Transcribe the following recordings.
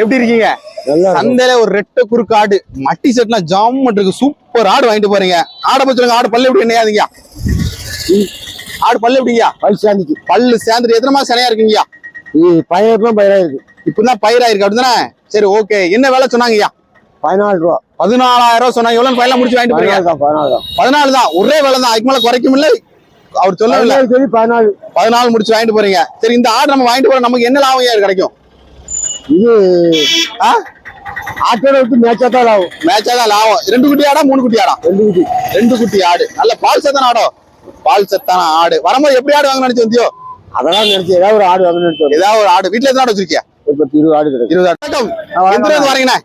எப்படி இருக்கீங்க. சந்தையில ஒரு ரெட்டை குறுக்கு ஆடு மட்டி செட்லாம் ஜாம் இருக்கு சூப்பர் ஆடு வாங்கிட்டு போறீங்க. ஆடை பத்தி ஆடு பல்லு எப்படி என்னையாதுங்க ஆடு பல்லு எப்படிங்கய்யா? பல் சாந்திக்கு பல்லு சேர்ந்துட்டு எத்தனை மாசம் சனையா இருக்குங்கய்யா? இது பயிரெல்லாம் பயிரா இருக்கு இப்பதான் பயிராயிருக்கு அப்படிதானே? சரி ஓகே என்ன வேலை சொன்னாங்கய்யா? பதினாலு ரூபா. பதினாலாயிரம் சொன்னாங்க. எவ்வளவு பையெல்லாம் முடிச்சு வாங்கிட்டு போறீங்க? பதினாலு தான் ஒரே வேலை தான். அதுக்கு மேல குறைக்கும் இல்ல. அவர் சொல்லவில்லை. பதினாலு பதினாலு. முடிச்சு வாங்கிட்டு போறீங்க. சரி இந்த ஆடு நம்ம வாங்கிட்டு போற நமக்கு என்ன லாபம் கிடைக்கும்? இது ஆ? ஆட்டோட விட்டு மேட்சா தான் ஆகும் மேட்சா தான் லாபம். ரெண்டு குட்டி ஆடா மூணு குட்டி ஆடா? ரெண்டு குட்டி. ரெண்டு குட்டி ஆடு. நல்ல பால் சத்தான ஆடோ. பால் சத்தான ஆடு. வரும்போது எப்படி ஆடு வாங்க நினைச்சு வந்தியோ? அதெல்லாம் நினைச்சு ஏதாவது ஒரு ஆடு வந்து நினைச்சு ஏதாவது ஒரு ஆடு. வீட்டுல எத்தனை ஆடு வச்சிருக்கியா? பத்து இருபது ஆடு இருபது ஆடு. எந்த இருந்து வரீங்கண்ணே?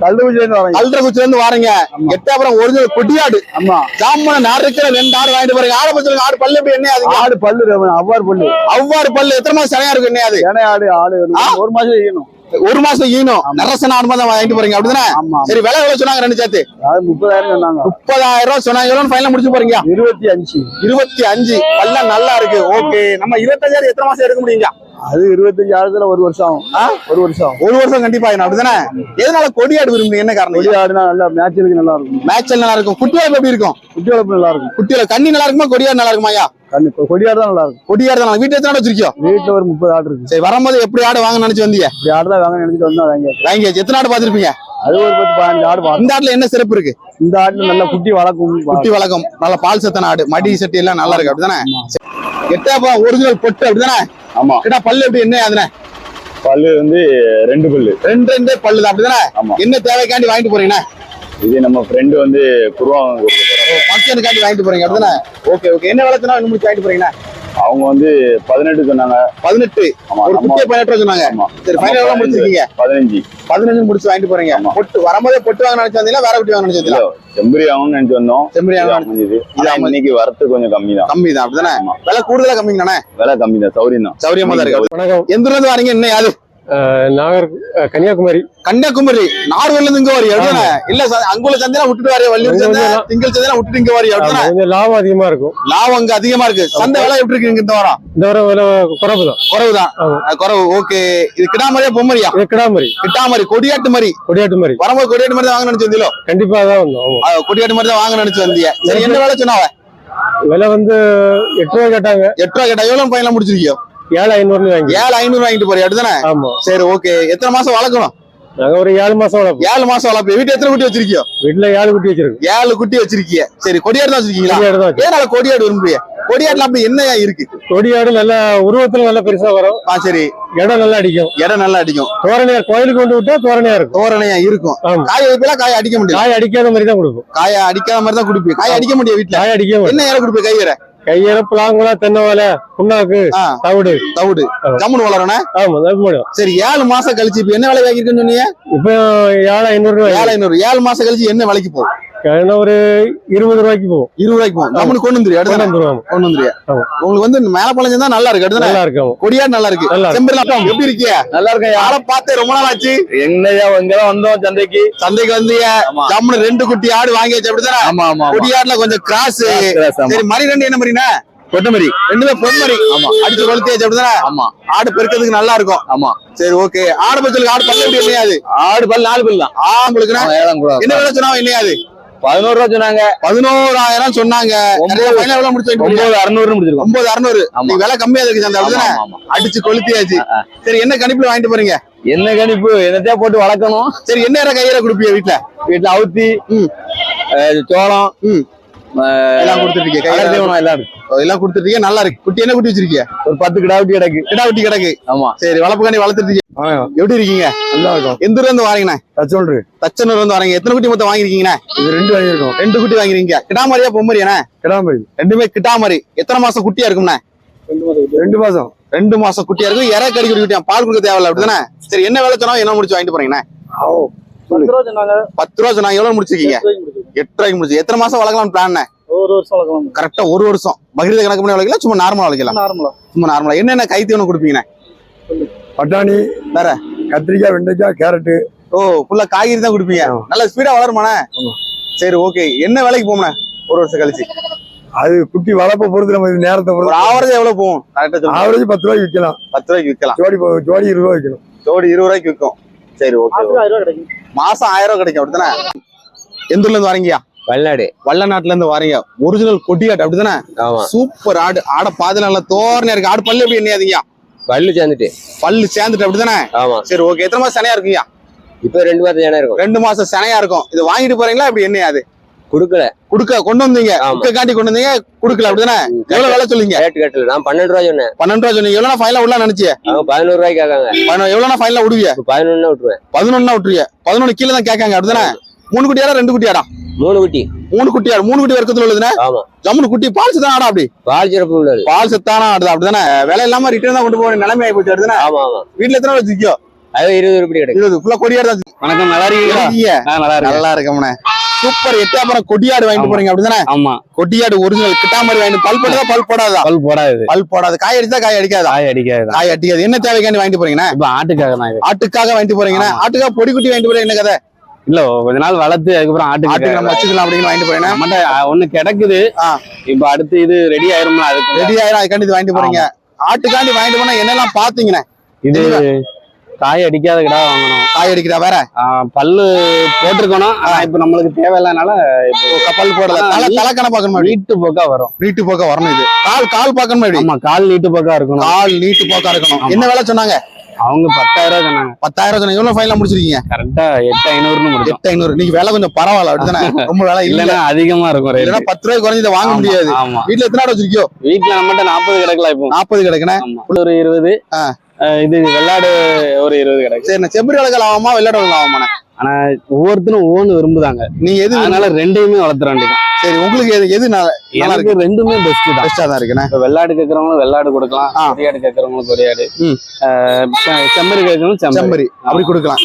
கல்றகுச்சில இருந்து வாரீங்க. எட்டாபுரம் ஒரிஜினல் கொட்டியாடு ஆமா. ஜாமன நாடு இருக்கிற ரெண்டு ஆடு வாங்கிட்டு போறீங்க. ஆடு பத்தி ஆடு பல்லு எப்படி என்ன ஆடு பல்லு அவ்வாறு பல்லு. அவ்வாறு பல்லு. எத்தனை மாசம் சனையா இருக்கு என்ன ஆடு ஆடு? ஒரு மாசம் செய்யணும். ஒரு மாசம் ஈனும். நரசன ஆடு மாதிரி வாங்கிட்டு போறீங்க. அப்படிதானே? சரி விலை எவ்வளவு சொன்னாங்க ரெண்டு சேர்த்து. முப்பதாயிரம் சொன்னாங்க. முப்பதாயிரம் ரூபாய் சொன்னாங்க. எவ்வளவு ஃபைனல் முடிச்சு போறீங்க? இருபத்தி அஞ்சு. இருபத்தி அஞ்சு. பல்லாம் நல்லா இருக்கு. ஓகே. நம்ம இருபத்தஞ்சாயிரம் எத்தனை மாசம் எடுக்க முடியுங்க? அது இருபத்தஞ்சு ஆடுதுல ஒரு வருஷம். ஆகும்? ஒரு வருஷம். ஒரு வருஷம் கண்டிப்பா அப்படிதானே? எதனால கொடியாடு விரும்புறீங்க? என்ன காரணம்? கொடி ஆடுனா நல்லா மேட்சுக்கு நல்லா இருக்கும். மேட்ச் நல்லா இருக்கும். குட்டி எப்படி இருக்கும்? குட்டி நல்லா இருக்கும். குட்டியில கண்ணி நல்லா இருக்குமா? கொடியாடு நல்லா இருக்குமாயா கண்டிப்பா கொடி ஆடு தான் நல்லா இருக்கும். கொடியாடு தான் வீட்டுல எத்தனை ஆடு வச்சிருக்கியோ? வீட்டுல ஒரு முப்பது ஆடு இருக்கு. சரி வரும்போது எப்படி ஆடு வாங்க நினைச்சு வந்தீங்க? இப்படி ஆடு தான் வாங்க நினைச்சிட்டு வந்தா வாங்க வாங்கியாச்சு எத்தனை ஆடு பாத்திருப்பீங்க அது ஒரு பத்து பதினஞ்சு ஆடு இந்த ஆட்டுல என்ன சிறப்பு இருக்கு? இந்த ஆட்டுல நல்லா குட்டி வளர்க்கும் குட்டி வழக்கம் நல்ல பால் சத்தான ஆடு. மடி சட்டி எல்லாம் நல்லா இருக்கு. அப்படிதானே? எட்டாப்பா ஒரிஜினல் பொட்டு. அப்படிதானே? ஆமா. கிட்டா பல்லு எப்படி என்ன அதுனே? பல்லு வந்து ரெண்டு பல்லு. ரெண்டு ரெண்டு பல்லு தான் அப்படிதானே என்ன தேவைக்காண்டி வாங்கிட்டு போறீங்கண்ணே? இது நம்ம ஃப்ரெண்டு வந்து குருவாங்க ஃபங்க்ஷனுக்காண்டி வாங்கிட்டு போறீங்க அப்படிதானே? ஓகே ஓகே என்ன விளக்குனா இன்னும் முடிச்சு வாங்கிட்டு போறீங்கண்ணே அவங்க வந்து பதினெட்டு சொன்னாங்க. பதினெட்டு. ஒரு குட்டியை பதினெட்டு சொன்னாங்க. சரி ஃபைனல் எவ்வளவு முடிச்சிருக்கீங்க? பதினஞ்சு. பதினஞ்சு. முடிச்சு வாங்கிட்டு போறீங்க. பொட்டு வரும்போதே பொட்டு வாங்க நினைச்சு வேற குட்டி வாங்க நினைச்சு செம்பரி ஆகும்னு நினைச்சு வந்தோம். செம்பரி ஆகும். இன்னைக்கு வரத்து கொஞ்சம் கம்மி தான் கம்மி தான் அப்படிதானே. விலை கூடுதலா கம்மிங்கண்ணே விலை கம்மி தான் சௌரியம் தான் சௌரியமா தான் இருக்கு வணக்கம். எந்த இருந்து வரீங்க என்ன யாரு? நாகர் கன்னியாகுமரி. கன்னியாகுமரி நார்வேல இங்க வரி அப்படிதானே இல்ல அங்குள்ள சந்தையில விட்டுட்டு வாரி வள்ளியூர் இங்க சந்தை திங்கள் சந்தையில விட்டுட்டு இங்க வாரி ஆமா, அப்படிதானே கொஞ்சம் லாபம் அதிகமா இருக்கும். லாபம் அங்க அதிகமா இருக்கு. சந்தை விலை எப்படி இருக்கு இங்க இந்த வாரம்? இந்த வர விலை குறைவு தான். குறைவுதான். ஆமா. அஹ் குறைவு ஓகே. இது கிடாமரியா பொம்மரியா? இது கிடாமரி. கிட்டாமரி கொடியாட்டு மாதிரி கொடியாட்டு மாதிரி வரும்போது கொடியாட்டு மாதிரி தான் வாங்க நினைச்சு வந்தீங்களோ? கண்டிப்பா தான் வந்தோம் கொடியாட்டு மாதிரி தான் வாங்க நினைச்சு வந்தீங்க. சரி என்ன வேலை சொன்னாவ விலை வந்து எட்டு ரூபா கேட்டாங்க. எட்டு ரூபா கேட்டா எவ்வளவு பையன் முடிச்சிருக்கியோ? ஏழு ஐநூறுன்னு வாங்கி ஏழு ஐநூறு வாங்கிட்டு போறியா? அப்படிதானே? ஆமா. சரி ஓகே எத்தனை மாசம் வளர்க்கணும்? நாங்க ஒரு ஏழு மாசம் வளர்ப்போம். ஏழு மாசம் வளர்ப்பு வீட்டு எத்தனை குட்டி வச்சிருக்கியோ? வீட்டுல ஏழு குட்டி வச்சிருக்கு ஏழு குட்டி வச்சிருக்கீங்க சரி கொடியாடு தான் வச்சிருக்கீங்களா. ஏனால கொடியாடு விரும்புறிய? கொடியாடுல அப்படி என்னையா இருக்கு? கொடியாடு நல்ல உருவத்துல நல்லா பெருசா வரும். ஆ சரி. இடம் நல்லா அடிக்கும். இடம் நல்லா அடிக்கும். தோரணையா கோயிலுக்கு கொண்டு விட்டா தோரணையா இருக்கும். தோரணையா இருக்கும். காய வைப்பீங்களா காய அடிக்க முடியும். காய் அடிக்காத மாதிரி தான் கொடுக்கும் காய அடிக்காத மாதிரி தான் குடிப்பீங்க. காய அடிக்க முடியும் வீட்டுல காய் அடிக்க என்ன இலை குடிப்பீங்க? கையற கையில பிளாங்குலா தென்னை வாழை புண்ணாக்கு தவிடு. தவிடு. ஆமா. ஜம்முன்னு வளரணும் ஆமா சரி ஏழு மாசம் கழிச்சு இப்ப என்ன விலை வாங்கிருக்குன்னு சொன்னீங்க? இப்போ ஏழு ஐநூறு ஏழு ஐநூறு ஏழு மாசம் கழிச்சு என்ன விலைக்கு போகும்? கழினா ஒரு இருபது ரூபாய்க்கு போகும். இருபது ரூபாய்க்கு போகும். ஜம்முன்னு கொண்டு வந்துரு கொண்டு அடுத்த வந்துருவாங்க. கொண்டு வந்துரு. ஆமா. உங்களுக்கு வந்து மேல பழஞ்சம் தான் நல்லா இருக்கு அடுத்த நல்லா இருக்கும் கொடியாடு நல்லா இருக்கு. செம்பரிலாம் எப்படி இருக்கிய? நல்லா இருக்கேன் ஆளை பார்த்தே ரொம்ப நாள் ஆச்சு. என்னையா இங்கதான் வந்தோம் சந்தைக்கு. சந்தைக்கு வந்து ஆமா. ஜம்முன்னு ரெண்டு குட்டி ஆடு வாங்கியாச்சு அப்படிதானே ஆமா ஆமா கொடியாடுல கொஞ்சம் கிராஸ். சரி மணி ரெண்டு என்ன மணினா கொத்தமரி ரெண்டுமே பொன்மணி ஆமா. அடிச்சு கொளுத்தியாச்சு அப்படிதானே ஆமா. ஆடு பெருக்கிறதுக்கு நல்லா இருக்கும். ஆமா. சரி ஓகே. ஆடு பச்சலுக்கு ஆடு பல்லு எப்படி இல்லையாது ஆடு பல் நாலு பல் தான். ஆம்பளுக்குன்னா ஏழாம் கூட என்ன விலை சொன்னா இல்லையாது பதினோரு ரூபா சொன்னாங்க. பதினோராயிரம் சொன்னாங்க. ஒன்பது. முடிச்சு? ஒன்பது அறுநூறு முடிச்சிருக்கோம். ஒன்பது அறுநூறு. விலை கம்மியா இருக்கு அந்த அப்படிதானே. அடிச்சு கொளுத்தியாச்சு. சரி என்ன கணிப்புல வாங்கிட்டு போறீங்க? என்ன கணிப்பு? என்னத்தையா போட்டு வளர்க்கணும். சரி என்ன கையில கொடுப்பீங்க வீட்டுல வீட்டுல அவுத்தி சோளம் எல்லாம் தீவனம் எல்லாம் எல்லாம் கொடுத்துருக்கீங்க? நல்லா இருக்கு. குட்டி என்ன குட்டி வச்சிருக்கீங்க ஒரு பத்து கிடா குட்டி கிடக்கு. கிடா குட்டி கிடக்கு. ஆமா. சரி வளர்ப்பு வளர்த்துட்டு எப்படி இருக்கீங்க? நல்லா இருக்கும். எந்த ஊர்ல இருந்து வாரீங்கண்ணே? தச்சனூர் வந்து வரீங்க. எத்தனை குட்டி மொத்தம் வாங்கிருக்கீங்கண்ணே இது ரெண்டு வாங்கியிருக்கோம். ரெண்டு குட்டி வாங்கிருக்கீங்க கிடாமரியா பொம்மரியாண்ணே? கிடாமரி. ரெண்டுமே கிட்டாமரி எத்தனை மாசம் குட்டியா இருக்கும்ண்ணே? ரெண்டு மாசம் ரெண்டு மாசம். குட்டியா இருக்கும் இறை கடி குட்டி குட்டியா. பால் கொடுக்க தேவையில்ல அப்படிதானே? சரி என்ன வேலை சொன்னா என்ன முடிச்சு வாங்கிட்டு போறீங்கண்ணே? பத்து ரூபா சொன்னாங்க எவ்வளவு முடிச்சிருக்கீங்க? எட்டு ரூபாய்க்கு முடிச்சு எத்தனை மாசம் வளர்க்கலாம் பிளான் ஒரு வருஷம் வளர்க்கலாம். கரெக்டா ஒரு வருஷம். பகிர்ந்த கணக்கு பண்ணி வளர்க்கலாம் சும்மா நார்மலா வளர்க்கலாம். நார்மலா சும்மா நார்மலா என்னென்ன கைத்தீவனம் கொடுப்பீங்கண்ணே? பட்டாணி வேற? கத்திரிக்காய் வெண்டைக்காய் கேரட்டு. ஓ ஃபுல்லா காய்கறி தான் கொடுப்பீங்க. நல்ல ஸ்பீடா வளருமாண்ணே. சரி ஓகே என்ன வேலைக்கு போகணும் ஒரு வருஷம் கழிச்சு. அது குட்டி வளர்ப்ப பொறுத்து நம்ம இது நேரத்தை பொறுத்து. ஆவரேஜ் எவ்வளவு போகும்? ஆவரேஜ் பத்து ரூபாய்க்கு விற்கலாம் பத்து ரூபாய்க்கு விற்கலாம் ஜோடி போ- ஜோடி இருபது ரூபா விற்கணும் ஜோடி இருபது ரூபாய்க்கு விற்கும் சரி ஓகே ஆயிரம் ரூபாய் கிடைக்கும். மாசம் ஆயிரம் ரூபாய் கிடைக்கும் அப்படிதானே எந்த ஊர்ல இருந்து வரீங்கயா வல்லாடு வல்லநாட்டுல இருந்து வரீங்க. ஒரிஜினல் கொடியாடு அப்படிதானே ஆமா. சூப்பர் ஆடு. ஆட பாதில நல்லா தோரணையா இருக்கு. ஆடு பல்லு எப்படி என்னையாதீங்க பல்லு சேர்ந்துட்டு. பல்லு சேர்ந்துட்டு அப்படிதானே ஆமா. சரி ஓகே எத்தனை மாசம் சனையா இருக்குங்க? இப்ப ரெண்டு மாசம் ஜனம் இருக்கும். ரெண்டு மாசம் சனையா இருக்கும். இது வாங்கிட்டு போறீங்களா? இப்படி என்னையாது குடுக்கல. குடுக்க கொண்டு வந்தீங்க. குடுக்க காண்டி வந்தீங்க. குடுக்கல அப்படிதானே? எவ்வளவு வேலை சொல்லுங்க? ரேட் கட்டல நான் பன்னெண்டு ரூபாய் சொன்னேன். பன்னெண்டு ரூபா சொன்னீங்க. எவ்வளவு ஃபைனலா விடலாம் நினைச்சு? அவங்க பதினோரு ரூபாய்க்கு கேட்காங்க. எவ்வளவு ஃபைனலா விடுவிய? பதினொன்னு விட்டுருவேன். பதினொன்னா விட்டுருவிய. பதினொன்னு கீழே தான் கேட்காங்க அப்படிதானே? மூணு குட்டியாடா ரெண்டு குட்டியாடா? மூணு குட்டி. மூணு குட்டியாடு மூணு குட்டி வர்க்கத்துல உள்ளதுனே? ஆமா. ஜம்முனு குட்டி பால் சத்தான ஆடா அப்படி? பால் சிறப்பு உள்ளது. பால் சத்தான ஆடுது அப்படிதானே? விலை இல்லாம ரிட்டர்ன் தான் கொண்டு போற நிலைமை ஆகி போச்சு அப்படிதானே? ஆமா ஆமா. வீட்டுல எத்தனை வச்சிருக்கியோ? அது இருபது ரூபாய் கிடைக்கும் இருபது. ஃபுல்லா கொடியாடு தான் வணக்கம். நல்லா இருக்கீங்களா? நல்லா இருக்கு நல்லா இருக்கம்ண்ணே சூப்பர். எட்டாப்புறம் கொடியாடு வாங்கிட்டு போறீங்க அப்படிதானே? ஆமா. கொடியாடு ஒரிஜினல் கிட்டாமரி வாங்கிட்டு பல் போட்டதா? பல் போடாதா? பல் போடாது. பல் போடாது. காய் அடிச்சா காய் அடிக்காதா? காய் அடிக்காது? காய் அடிக்காது. என்ன தேவைக்காண்டி வாங்கிட்டு போறீங்கண்ணே? இப்ப ஆட்டுக்காக தான் ஆட்டுக்காக வாங்கிட்டு போறீங்கன்னா ஆட்டுக்காக பொடி குட்டி வாங்கிட்டு போறீங்க. என்ன கதை? இல்ல கொஞ்ச நாள் வளர்த்து அதுக்கப்புறம் ஆட்டுக்கு ஆட்டுக்கு நம்ம வச்சுக்கலாம் அப்படின்னு வாங்கிட்டு போறீங்கன்னா நம்மகிட்ட ஒண்ணு கிடக்குது. இப்ப அடுத்து இது ரெடி ஆயிரும்ல அதுக்கு. ரெடி ஆயிரம். அதுக்காண்டி வாங்கிட்டு போறீங்க. ஆட்டுக்காண்டி வாங்கிட்டு போனா என்னெல்லாம் பாத்தீங்கண்ணே இது காய் அடிக்காத கிடா வாங்கணும். காய் அடிக்கிறா வேற? பல்லு போட்டிருக்கணும் ஆனா இப்ப நம்மளுக்கு தேவையில்லனால இப்போ பல் போடல. தலை தலைக்கண பாக்கணுமா இப்படி? நீட்டு போக்கா வரும். நீட்டு போக்க வரணும் இது. கால் கால் இப்படி ஆமா கால் நீட்டு போக்கா இருக்கணும். கால் நீட்டு போக்கா இருக்கணும். என்ன வேலை சொன்னாங்க? அவங்க பத்தாயிரம் ரூபாய் சொன்னாங்க. பத்தாயிரம் சொன்னாங்க. எவ்வளவு ஃபைனல் முடிச்சிருக்கீங்க? கரெக்டா எட்டு முடிச்சோம். எட்டு ஐநூறு. நீங்க வேலை கொஞ்சம் பரவாயில்ல அப்படிதானே ரொம்ப வேலை இல்ல. இல்லன்னா அதிகமா இருக்கும் ரேட் இல்லைன்னா பத்து ரூபாய் குறைஞ்சு இதை வாங்க முடியாது. வீட்டுல எத்தனை வச்சிருக்கியோ? வீட்டுல நம்மகிட்ட நாற்பது கிடக்கலாம் இப்போ. நாற்பது கிடக்குண்ணே. ஆமா. ஒரு இருபது. இது வெள்ளாடு ஒரு இருபது கிடக்கு. சரி செம்பரி கலக்கல் ஆகாமா வெள்ளாடு கலக்கல் ஆகாமாண்ணே ஆனா ஒவ்வொருத்தரும் ஒவ்வொன்று விரும்புதாங்க. நீங்க எது அதனால ரெண்டையுமே வளர்த்துற வேண்டியதான் சரி உங்களுக்கு எது எது நல்லா நல்லா இருக்கு எனக்கு ரெண்டுமே பெஸ்ட் தான். பெஸ்டா தான் இருக்குண்ணே. இப்ப வெள்ளாடு கேட்கறவங்களும் வெள்ளாடு கொடுக்கலாம். ம். அஹ் செ- செம்மறி கேட்கறவங்களும் செம்மறி. செம்பரி அப்படி கொடுக்கலாம்.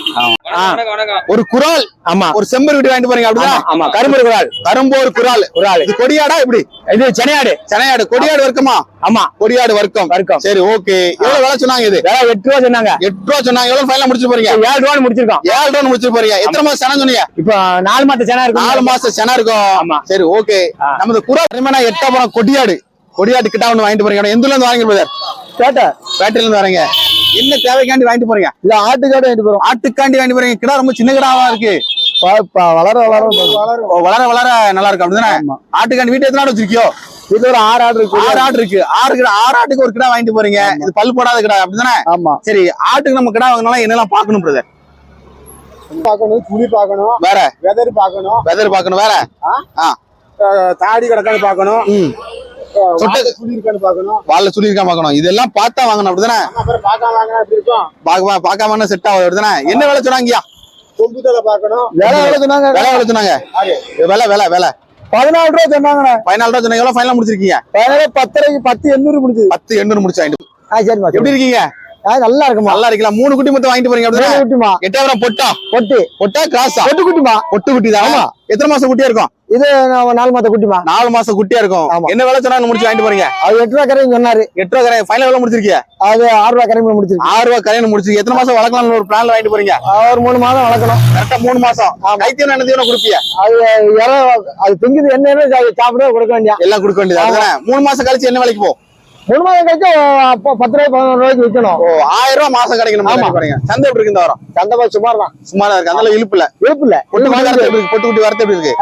ஒரு குரால். ஆமா. ஒரு செம்பரி விட்டு வாங்கிட்டு போறீங்க அப்படிதான் ஆமா கரும்பு குரால். கரும்போர் குரால். குரால் இது கொடியாடா இப்படி இது சென்னையாடு. சனையாடு கொடியாடு வர்க்கமா? ஆமா. கொடியாடு வர்க்கம். வர்க்கம். சரி ஓகே எவ்வளவு வேலை சொன்னாங்க இது? வேலை எட்டு ரூபா சொன்னாங்க. எட்டு ரூபா சொன்னாங்க. எவ்வளவு ஃபைனல் முடிச்சு போறீங்க? ஏழு ரூபா முடிச்சிருக்கோம். ஏழு ரூபா முடிச்சு போறீங்க. எத்தனை மாசம் சனம் சொன்னீங்க? இப்ப நாலு மாத்த சென்னை இருக்கு நாலு மாசம் சென இருக்கும். ஆமா. சரி ஓகே. நமது குரல் இனிமே எட்டாபுரம் கொடியாடு. கொடியாடு கிட்ட ஒண்ணு வாங்கிட்டு போறீங்க. எந்த இருந்து வாங்கிட்டு போறாரு கேட்ட பேட்டரியில இருந்து வரீங்க. என்ன தேவைக்காண்டி வாங்கிட்டு போறீங்க? இல்ல ஆட்டுக்காடு வாங்கிட்டு போறோம். ஆட்டுக்காண்டி வாங்கிட்டு போறீங்க. கிடா ரொம்ப சின்ன கிடாவா இருக்கு? வளர வளர. வளர வளர நல்லா இருக்கு அப்படிதானே? ஆட்டுக்காண்டி வீட்டு எத்தனை ஆடு வச்சிருக்கியோ? வீட்டுல ஒரு ஆறு ஆடு இருக்கு. ஆறு ஆடு இருக்கு. ஆறு கிடா ஆறு ஆட்டுக்கு ஒரு கிடா வாங்கிட்டு போறீங்க. இது பல் போடாத கிடா அப்படிதானே? ஆமா. சரி ஆட்டுக்கு நம்ம கிடா வாங்கினாலும் என்னெல்லாம் பார்க்கணும் பிரதர் பார்க்கணும் துளி பார்க்கணும் வேற? வெதர் பார்க்கணும். வெதர் பார்க்கணும் வேற? அஹ் தாடி கிடக்கான்னு பார்க்கணும். ம். அஹ் சொட்டை- வாழை சொல்லியிருக்கா பார்க்கணும். இதெல்லாம் பார்த்தா வாங்கணும் அப்படிதானே? பார்க்காம செட் ஆகுது அப்படிதானே? என்ன வேலை பார்க்கணும். வேலை சொன்னாங்க? விலை எவ்வளவு சொன்னாங்க? விலை விலை விலை. பதினாலு ரூபா சொன்னாங்க பதினாலு ரூபா சொன்னீங்க. எவ்வளவு ஃபைனல் முடிச்சிருக்கீங்க? பதினாலு பத்தரைக்கு பத்து எண்ணூறு முடிஞ்சது. பத்து எண்ணூறு முடிச்சு எப்படி இருக்கீங்க? நல்லா இருக்குமா? நல்லா இருக்கலாம் மூணு குட்டி மட்டும் வாங்கிட்டு போறீங்க அப்படிதானே? குட்டிமா? எட்டாயிரம் பொட்டா? பொட்டு. பொட்டா கிராஸா? பொட்டு குட்டிமா? பொட்டு குட்டி தான் எத்தனை மாசம் குட்டியா இருக்கும்? இது நாலு மாத்த குட்டிமா நாலு மாசம் குட்டியா இருக்கும். என்ன வேலை சொன்னாங்க முடிச்சு வாங்கிட்டு போறீங்க? அது எட்டு ரூபா கரையும் சொன்னாரு. எட்டு ரூபா கரை ஃபைனல் எவ்வளவு முடிச்சிருக்கீங்க அது ஆறு ரூபா கரையும் முடிச்சிருக்கு. ஆறு ரூபா கரையில முடிச்சிருக்கீங்க எத்தனை மாசம் வளர்க்கலாம்னு ஒரு பிளான்ல வாங்கிட்டு போறீங்க? ஒரு மூணு மாதம் வளர்க்கணும். கரெக்டா மூணு மாசம். கைத்தியம் என்ன தீவனம் கொடுப்பீங்க அது இலை அது திங்குது என்ன சாப்பிட கொடுக்க வேண்டிய எல்லாம் கொடுக்க வேண்டியது? மூணு மாசம் கழிச்சு என்ன வேலைக்கு போ? மூணு மாதம் கழிச்சு பத்து ரூபாய் பதினொரு ரூபாய்க்கு விற்கணும் ஓ ஆயிரம் ரூபாய் மாசம் கிடைக்கணும்? ஆமா. பாருங்க சந்தை எப்படி இருக்கு இந்த வாரம்? சந்தை சுமார் தான் சும்மா இருக்கு அளவு இழுப்பு இல்ல இழுப்பு இல்ல பொட்டு பொட்டு குட்டி வரத்து எப்படி இருக்கு?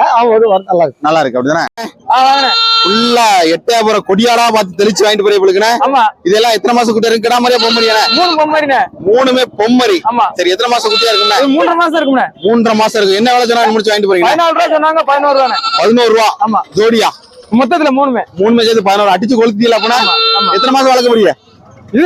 நல்லா இருக்கு. நல்லா இருக்கு. அப்படிதானே. ஃபுல்லா எட்டாயிரம் கொடியாடா பார்த்து தெளிச்சு வாங்கிட்டு உங்களுக்கு ஆமா. இதெல்லாம் எத்தனை மாசம் குட்டியா இருக்கு? கிடா மாதிரியா பொம்மரியானே மூணு பொம்மரிண்ணே மூணுமே பொம்மரி. ஆமா. சரி எத்தனை மாசம் குட்டியா இருக்குண்ணே இது மூன்றரை மாசம் இருக்கும்ண்ணே. மூன்றரை மாசம் இருக்கு. என்ன வேலை சொன்னா முடிச்சு வாங்கிட்டு போறீங்க? பதினாலு ரூபா சொன்னாங்க பதினோரு ரூபாண்ணே பதினோரு ரூபா. ஆமா. ஜோடியா? மொத்தத்துல மூணுமே. மூணு சேர்த்து பதினோரு. அடிச்சு கொளுத்தியல அப்படின்னா. எத்தனை மாசம் வளர்க்க முடியும் இது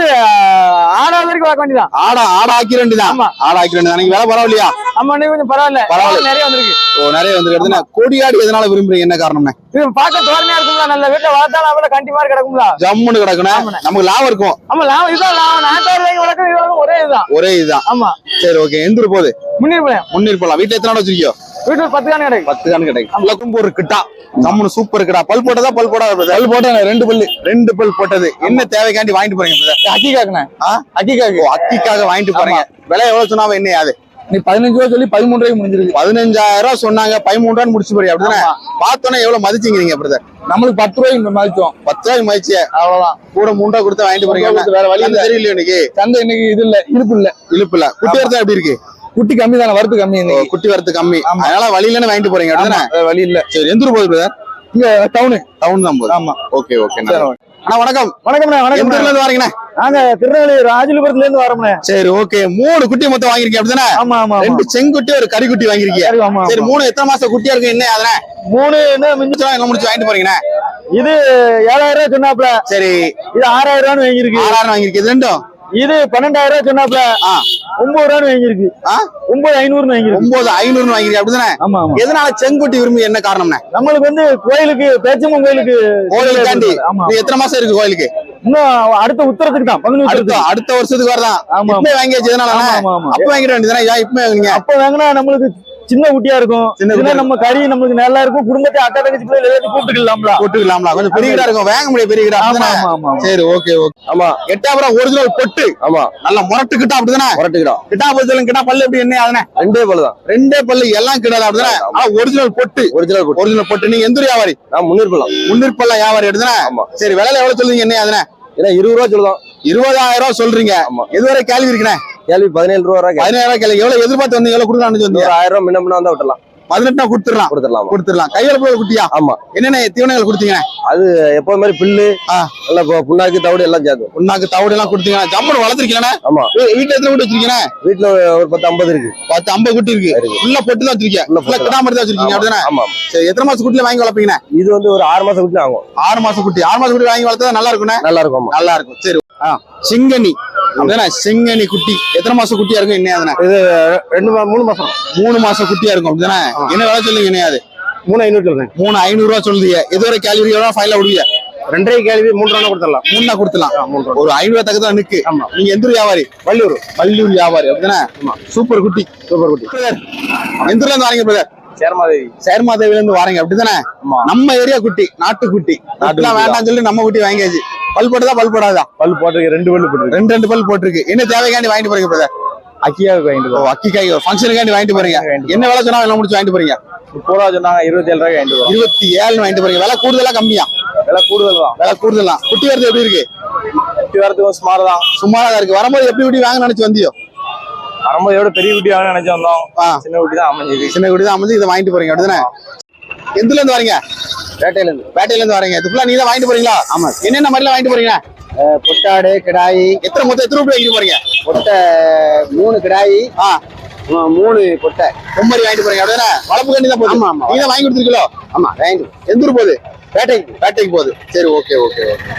ஆறாவது வரைக்கும் வளர்க்க வேண்டியதான் ஆடா ஆடா ஆக்கி வேண்டியதான் ஆமா. ஆடா ஆக்கி வேண்டியதான் நீங்க வேலை பரவாயில்லையா? ஆமா இன்னும் கொஞ்சம் பரவாயில்ல. பரவாயில்ல. நிறைய வந்திருக்கு. ஓ நிறைய வந்துருக்குதுன்னா கொடியாடு எதனால விரும்புறீங்க? என்ன காரணம்னே? இது பார்க்க தோரணையா இருக்கும்ல. நல்ல வீட்டுல வளர்த்தாலும் அவள கண்டி மாதிரி கிடக்கும்ல. ஜம்முன்னு கிடக்குண்ணே ஆமாண்ணே. நமக்கு லாபம் இருக்கும். ஆமா லாபம். இதுதான் லாபம். நாட்டாயிரம் ரூபாய்க்கு வளர்க்க இது வளர்க்க ஒரே இதுதான். ஒரே இதுதான். ஆமா. சரி ஓகே. எந்திரு போகுது முன்னேறி முன்னேறி போலாம். வீட்டுல எத்தனை ஆடு வச்சிருக்கியோ? வீட்டுல பத்து காணி கிடைக்கும். பத்து தான் கிடைக்கும். குழம்பு ஒரு கிட்டா. ஜம்முன்னு சூப்பர் கிட்டா. பல் போட்டதா பல் போடாத பல் போட்டா ரெண்டு பல்லு. ரெண்டு பல் போட்டது. என்ன தேவைக்காண்டி வாங்கிட்டு போறீங்க brother? அக்கி காக்குண்ணே. ஆ? அக்கிக்காக்கு. அக்கிக்காக வாங்கிட்டு போறீங்க. விலை எவ்வளவு சொன்னாவ என்ன அது? நீ பதினஞ்சு ரூபா சொல்லி பதிமூணு ரூபாய்க்கு முடிஞ்சிருக்கு. பதினஞ்சாயிரம் ரூபாய் சொன்னாங்க பதிமூணு ரூபாய் முடிச்சு போறீங்க அப்படிதானே? பார்த்தோன்னே எவ்வளவு மதிச்சீங்க நீங்க பிரதர்? நம்மளுக்கு பத்து ரூபாய்க்கு மதிச்சோம். பத்து ரூபாய் மதிச்சு அவ்வளவுதான். கூட மூணு ரூபா கொடுத்து வாங்கிட்டு போறீங்க வேற வழி. தெரியல இன்னைக்கு. சந்தை இன்னைக்கு இது இல்ல இழுப்பு இல்ல. இழுப்பு இல்ல. குட்டி எப்படி இருக்கு? குட்டி கம்மி தானே வரத்து கம்மி குட்டி வரத்து கம்மி. அதனால வழியிலன்னு வாங்கிட்டு போறீங்க அப்படிதானே? வழி இல்ல. சரி எந்த ஊர் போகுது பிரதர் இங்க டவுனு டவுன் தான் போகுது. ஆமா. ஓகே ஓகே அண்ணா வணக்கம். வணக்கம்ண்ணே வணக்கம் இருந்து வரீங்கண்ணே? நாங்க திருநெல்வேலி ராஜலிபுரத்துல இருந்து வரோம்ண்ணே. சரி ஓகே மூணு குட்டி மொத்தம் வாங்கிருக்கீங்க அப்படிதானே? ஆமா ஆமா ரெண்டு செங்குட்டி ஒரு கறிக்குட்டி வாங்கிருக்கீங்க சரி. மூணு எத்தனை மாசம் குட்டியா இருக்கு என்ன அதனே மூணு என்ன மிஞ்சி முடிச்சு என்ன முடிச்சு வாங்கிட்டு போறீங்கண்ணே? இது ஏழாயிரம் ரூபாய் சொன்னாப்ல சரி. இது ஆறாயிரம் ரூபான்னு வாங்கியிருக்கு. ஆறாயிரம் வாங்கிருக்கு இது ரெண்டும்? இது பன்னெண்டாயிரம் ரூபாய் சொன்னாப்ல. ஒன்பது ரூபான்னு வாங்கியிருக்கு? ஒன்பது ஐநூறுன்னு வாங்கியிருக்கு. ஒன்பது ஐநூறுன்னு வாங்கிருக்கீங்க அப்படிதானே? ஆமா ஆமா. எதனால செங்குட்டி விரும்பி என்ன காரணம்ண்ணே நம்மளுக்கு வந்து கோயிலுக்கு பேச்சம்மன் கோயிலுக்கு கோயிலுக்காண்டி ஆமா நீ எத்தனை மாசம் இருக்கு கோயிலுக்கு? இன்னும் அடுத்த உத்தரத்துக்கு தான் பங்குனி அடுத்த வருஷத்துக்கு வரதான் இப்பவே வாங்கியாச்சு ஆமா அப்ப வாங்கிட வேண்டியதானே இப்ப வாங்குனீங்க? அப்ப வாங்கினா நம்மளுக்கு சின்ன குட்டியா இருக்கும். சின்ன நம்ம கறி நம்மளுக்கு நல்லா இருக்கும். குடும்பத்தை அக்கா தங்கச்சி பிள்ளை எல்லாத்தையும் கூப்பிட்டுக்கலாம்ல போட்டுக்கலாம்ல. கொஞ்சம் பெரிய கிடா இருக்கும். வாங்க முடியும் பெரிய கிடா ஆமா. சரி ஓகே ஓகே. ஆமா. எட்டாபுரம் ஒரிஜினல் பொட்டு. ஆமா. நல்ல முரட்டு கிட்டா அப்படிதானே? வரட்டுக்கிறோம் கிட்டா பத்திலும் கிட்டா பல்லு எப்படி என்ன அதனே ரெண்டே போல தான். ரெண்டே பல்லு எல்லாம் கிடாது அப்படிதானே? ஆனா ஒரிஜினல் பொட்டு. ஒரிஜினல் போட்டு. ஒரிஜினல் பொட்டு. நீங்க எந்த வியாபாரி? நான் முன்னிருப்பலாம் முன்னிற்பல்ல வியாபாரி எடுத்தானே ஆமா. சரி விலையில எவ்வளவு சொல்லுவீங்க? என்ன அதனே ஏன்னா இருபது ரூபா சொல்லுதான். இருபதாயிரம் ரூபாய் சொல்றீங்க. ஆமா. எதுவரை கேள்வி இருக்குண்ணே கேள்வி பதினேழு ரூபா வரை கேள்வி. எவ்வளவு எதிர்பார்த்து வந்து எவ்வளவு கொடுக்கலாம்னு சொன்னீங்க ஆயிரம் முன்ன முன்ன வந்தா விட்டுலாம் பதினெட்டு கொடுத்துடலாம். கொடுத்துடலாம்? கொடுத்துடலாம். கையில போய் குட்டியா? ஆமா. என்னென்ன தீவனங்கள் கொடுத்தீங்க? எப்போது மாதிரி பில்லு. நல்லா புண்ணாக்கு தவிடு எல்லாம் சேர்த்து உன்னாக்கு தவிடு எல்லாம் கொடுத்தீங்க. ஜம்மன் வளர்த்துருக்கீங்களே ஆமா. வீட்டுல எத்தனை குட்டி வச்சிருக்கீங்க வீட்டுல ஒரு- பத்து ஐம்பது இருக்கு. பத்து ஐம்பது குட்டி இருக்கு. உள்ள பொட்டு தான் வச்சிருக்கீங்க. உள்ள. கிடாம தான். வச்சிருக்கீங்க அப்படிதானே? ஆமா சரி எத்தனை மாசம் குட்டில வாங்கி வளர்ப்பீங்க இது வந்து ஒரு ஆறு மாசம் குட்டி ஆகும் ஆறு மாசம் குட்டி. ஆறு மாசம் குட்டி வாங்கி வளர்த்தா நல்லா இருக்குண்ணே நல்லா இருக்கும் நல்லா இருக்கும். சரி. செங்கனி. அப்படிதானே செங்கனி குட்டி. எத்தனை மாசம் குட்டியா இருக்கும் என்ன அதனே? ரெண்டு மூணு மாசம். மூணு மாசம் குட்டியா இருக்கும் அப்படிதானே? என்ன வேலை சொல்லுங்க என்ன மூணு ஐநூறு சொல்றேன். மூணு ஐநூறு ரூபா சொல்லுதீங்க எதுவரை கேள்வி எவ்வளவு ஃபைனல விடுவீங்க ரெண்டரை கேள்வி மூன்று ரூபா கொடுத்துடலாம். மூணா கொடுத்துலாம் ஒரு ஐநூறு தக்கதான் நிக்கு ஆமா. நீங்க எந்த வியாபாரி? வள்ளியூர். வள்ளியூர் வியாபாரி அப்படிதானே? சூப்பர் குட்டி. சூப்பர் குட்டி. எந்த ஊர்ல இருந்து வரீங்க பிரதர் சேர்மாதேவி. சேர்மாதேவில இருந்து வரீங்க அப்படிதானே? ஆமா. நம்ம ஏரியா குட்டி நாட்டு குட்டி. நாட்டுலாம் வேண்டாம்னு சொல்லி நம்ம குட்டி வாங்கியாச்சு. பல் போட்டதா பல் போடாதா? பல் போட்டிருக்கு ரெண்டு பல்லு போட்டுருக்கு. ரெண்டு ரெண்டு பல் போட்டிருக்கு. என்ன தேவைக்காண்டி வாங்கிட்டு போறீங்க பிரதர் அக்கியாவுக்கு வாங்கிட்டு ஓ அக்கி காய் ஃபங்க்ஷனுக்காண்டி வாங்கிட்டு போறீங்க. என்ன வேலை சொன்னா எல்லாம் முடிச்சு வாங்கிட்டு போறீங்க? முப்பது ரூபா சொன்னாங்க இருபத்தி ஏழு ரூபாய்க்கு வாங்கிட்டு இருபத்தி ஏழு வாங்கிட்டு போறீங்க. விலை கூடுதலா கம்மியா? விலை கூடுதல் தான். விலை கூடுதலா. குட்டி வரது எப்படி இருக்கு? குட்டி வரதுக்கும் சுமார் தான். சுமாரா தான் இருக்கு. வரும்போது எப்படி குட்டி வாங்க நினைச்சு வந்தியோ? வரும்போது எவ்வளவு பெரிய குட்டி வாங்க நினைச்சு வந்தோம். சின்ன குட்டி தான் அமைஞ்சது சின்ன குட்டி தான் அமைஞ்சு இதை வாங்கிட்டு போறீங்க அப்படிதானே? எந்துல இருந்து வரீங்க? பேட்டையில இருந்து பேட்டையில இருந்து வரீங்க. இது ஃபுல்லா நீ தான் வாங்கிட்டு போறீங்களா? ஆமா. என்னென்ன மாதிரிலாம் வாங்கிட்டு போறீங்க? பொட்டாடு கிடாய். எத்தனை மொத்தம் எத்தனை ரூபாய் வாங்கிட்டு போறீங்க? பொட்டை மூணு கிடாய். ஆ. மூணு பொட்டை. பொம்மரி வாங்கிட்டு போறீங்க. அப்படிதானே வளர்ப்பு கண்டி தான் போகுது. ஆமா, ஆமா. நீ தான் வாங்கி கொடுத்துருக்கீங்களோ? ஆமா வாங்கிட்டு எந்த ஊர் போகுது? பேட்டைக்கு. பேட்டைக்கு போகுது. சரி ஓகே ஓகே ஓகே.